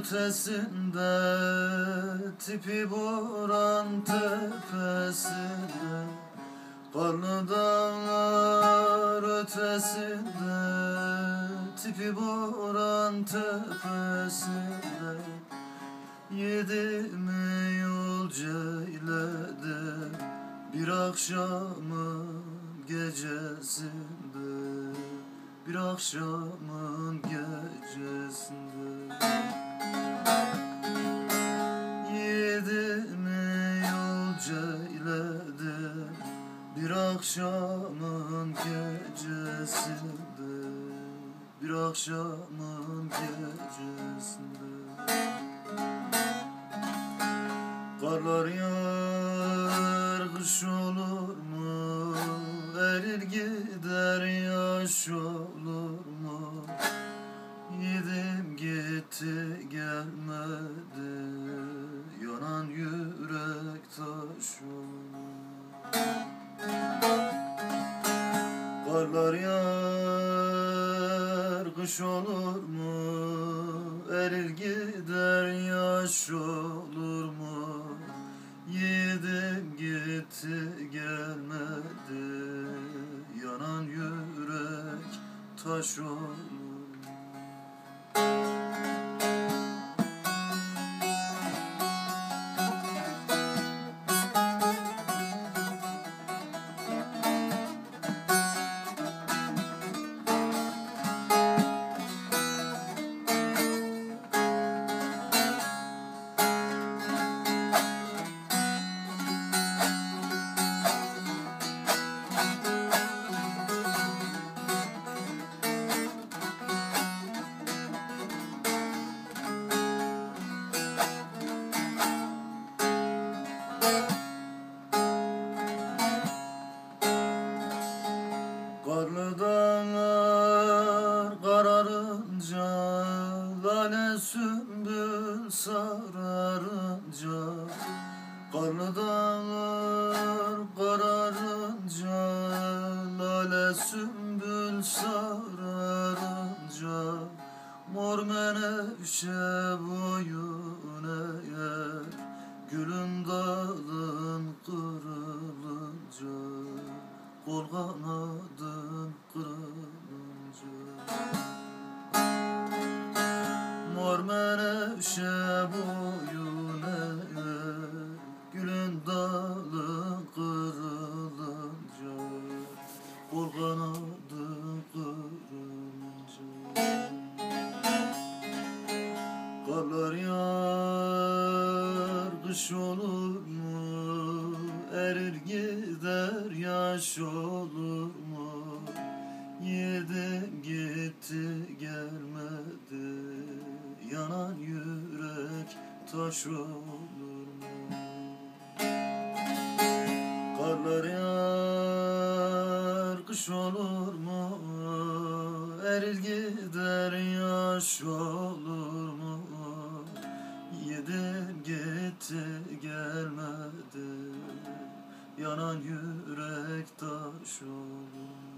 ötesinde Tipi buran tepesinde Karlı dağlar ötesinde Tipi buran tepesinde Yedimi yolcu eyledim Bir akşamın gecesinde Bir akşamın gecesinde. Yedimi yolcu eyledim Bir akşamın gecesinde. Bir akşamın gecesinde. Karlar yağar yaş olur mu? Yedim gitti gelmedi Yanan yürek taş Karlar yağar kış olur mu? Erir gider yaş olur mu? Yedim taş olur Karlı dağlar kararınca Lale sümbül sararınca. Mor menevşe boyun eğer Gülün dalın kırılınca. Kol kanadın Kanadın kırılınca Karlar yağar kış olur mu? Erir gider yaş olur mu? Yedim gitti gelmedi Yanan yürek taş olur mu? Karlar yağar kış olur mu? Erir gider yaş olur mu? Yedim gitti gelmedi Yanan yürek taş olur